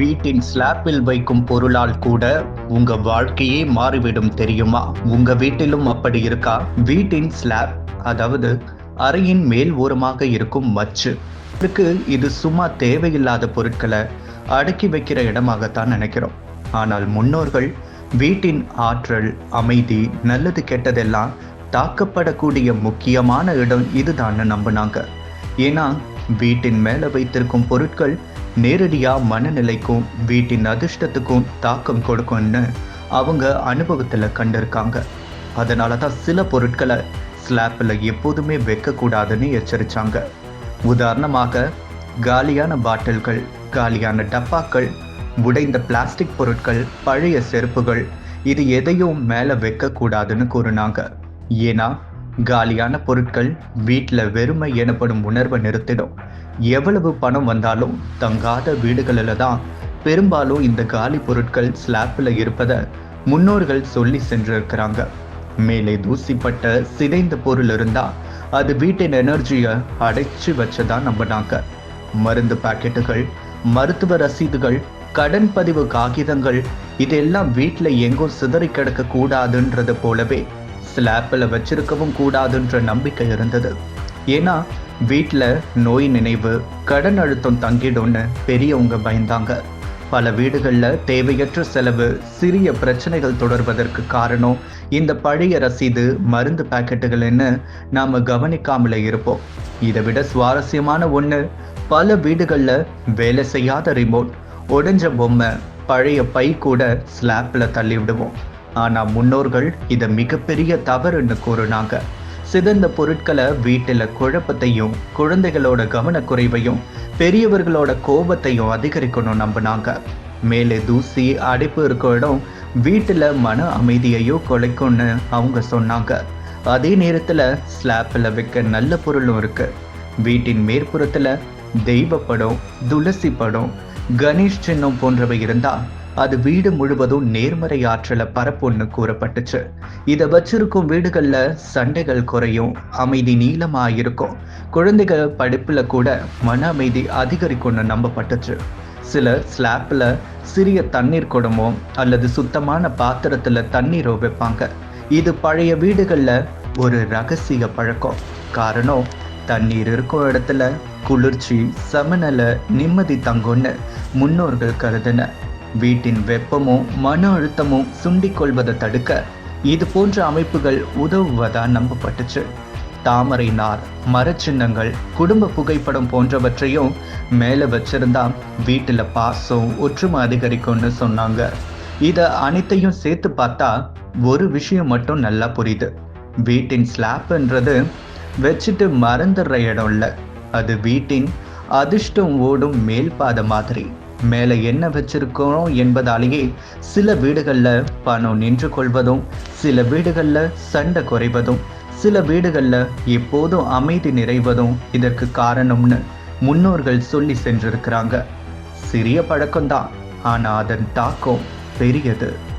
வீட்டின் ஸ்லாப்பில் வைக்கும் பொருளால் கூட உங்க வாழ்க்கையே மாறிவிடும் தெரியுமா? உங்க வீட்டிலும் அப்படி இருக்கா? வீட்டின் ஸ்லாப் அதாவது அறையின் மேல் ஓரமாக இருக்கும் மச்சு. இதுக்கு இது சும்மா தேவையில்லாத பொருட்களை அடுக்கி வைக்கிற இடமாகத்தான் நினைக்கிறோம். ஆனால் முன்னோர்கள் வீட்டின் ஆற்றல் அமைதி நல்லது கெட்டதெல்லாம் தாக்கப்படக்கூடிய முக்கியமான இடம் இதுதான்னு நம்பினாங்க. ஏன்னா வீட்டின் மேலே வைத்திருக்கும் பொருட்கள் நேரடியாக மனநிலைக்கும் வீட்டின் அதிர்ஷ்டத்துக்கும் தாக்கம் கொடுக்கும்னு அவங்க அனுபவத்தில் கண்டிருக்காங்க. அதனால தான் சில பொருட்களை ஸ்லாப்பில் எப்போதுமே வைக்கக்கூடாதுன்னு எச்சரித்தாங்க உதாரணமாக காலியான பாட்டில்கள் காலியான டப்பாக்கள் உடைந்த பிளாஸ்டிக் பொருட்கள் பழைய செருப்புகள் இது எதையும் மேலே வைக்கக்கூடாதுன்னு கூறினாங்க. ஏன்னா காலியான பொருட்கள் வீட்டில் வெறுமை எனப்படும் உணர்வை நிறுத்திடும். எவ்வளவு பணம் வந்தாலும் தங்காத வீடுகளில் தான் பெரும்பாலும் இந்த காலி பொருட்கள் ஸ்லாப்பில் இருப்பதை முன்னோர்கள் சொல்லி சென்றிருக்கிறாங்க. மேலே தூசிப்பட்ட சிதைந்த பொருள் இருந்தால் அது வீட்டின் எனர்ஜியை அடைச்சி வச்சதா நம்பினாங்க. மருந்து பாக்கெட்டுகள் மருத்துவ ரசீதுகள் கடன் பதிவு காகிதங்கள் இதெல்லாம் வீட்டில் எங்கோ சிதறி கிடக்க கூடாதுன்றது போலவே ஸ்லாப்பில் வச்சிருக்கவும் கூடாதுன்ற நம்பிக்கை இருந்தது. ஏன்னா வீட்டில் நோய் நினைவு கடன் அழுத்தம் தங்கிடும்னு பெரியவங்க பயந்தாங்க. பல வீடுகளில் தேவையற்ற செலவு சிறிய பிரச்சனைகள் தொடர்வதற்கு காரணம் இந்த பழைய ரசீது மருந்து பாக்கெட்டுகள்னு நாம் கவனிக்காமலே இருப்போம். இதை விட சுவாரஸ்யமான ஒன்று பல வீடுகளில் வேலை செய்யாத ரிமோட் உடைஞ்ச பொம்மை பழைய பை கூட ஸ்லாப்பில் தள்ளி விடுவோம் ஆனால் முன்னோர்கள் இதை மிகப்பெரிய தவறுன்னு கூறுனாங்க. சிதந்த பொருட்களை வீட்டில் குழப்பத்தையும் குழந்தைகளோட கவனக்குறைவையும் பெரியவர்களோட கோபத்தையும் அதிகரிக்கணும் நம்பினாங்க. மேலே தூசி அடைப்பு இருக்க இடம் வீட்டில் மன அமைதியையோ குலைக்கும்னு அவங்க சொன்னாங்க. அதே நேரத்தில் ஸ்லாப்பில் வைக்க நல்ல பொருளும் இருக்கு. வீட்டின் மேற்புறத்தில் தெய்வ படம் துளசி படம் கணேஷ் சின்னம் போன்றவை இருந்தால் அது வீடு முழுவதும் நேர்மறை ஆற்றலை பரப்புன்னு கூறப்பட்டுச்சு. இதை வச்சிருக்கும் வீடுகளில் சண்டைகள் குறையும் அமைதி நீளமாக இருக்கும் குழந்தைகள் படிப்பில் கூட மன அமைதி அதிகரிக்கும்னு நம்பப்பட்டுச்சு. சிலர் ஸ்லாப்பில் சிறிய தண்ணீர் குடமோ அல்லது சுத்தமான பாத்திரத்தில் தண்ணீரோ வைப்பாங்க. இது பழைய வீடுகளில் ஒரு ரகசிய பழக்கம். காரணம் தண்ணீர் இருக்கும் இடத்துல குளிர்ச்சி சமநிலை நிம்மதி தங்கும்னு முன்னோர்கள் கருதின. வீட்டின் வெப்பமோ மன அழுத்தமும் சுண்டிக்கொள்வதை தடுக்க இது போன்ற அமைப்புகள் உதவுவதா நம்பப்பட்டுச்சு. தாமரை நார் மரச்சின்னங்கள் குடும்ப புகைப்படம் போன்றவற்றையும் மேலே வச்சிருந்தா வீட்டில் பாசம் ஒற்றுமை அதிகரிக்கும்னு சொன்னாங்க. இதை அனைத்தையும் சேர்த்து பார்த்தா ஒரு விஷயம் மட்டும் நல்லா புரியுது. வீட்டின் ஸ்லாப்ன்றது வச்சுட்டு மறந்துடுற இடம் இல்லை. அது வீட்டின் அதிர்ஷ்டம் ஓடும் மேல் பாதை மாதிரி. மேலே என்ன வச்சிருக்கிறோம் என்பதாலேயே சில வீடுகளில் பணம் நின்று கொள்வதும் சில வீடுகளில் சண்டை குறைவதும் சில வீடுகளில் எப்போதும் அமைதி நிறைவதும் இதற்கு காரணம்னு முன்னோர்கள் சொல்லி சென்றிருக்கிறாங்க. சிறிய பழக்கம்தான் ஆனால் அதன் தாக்கம் பெரியது.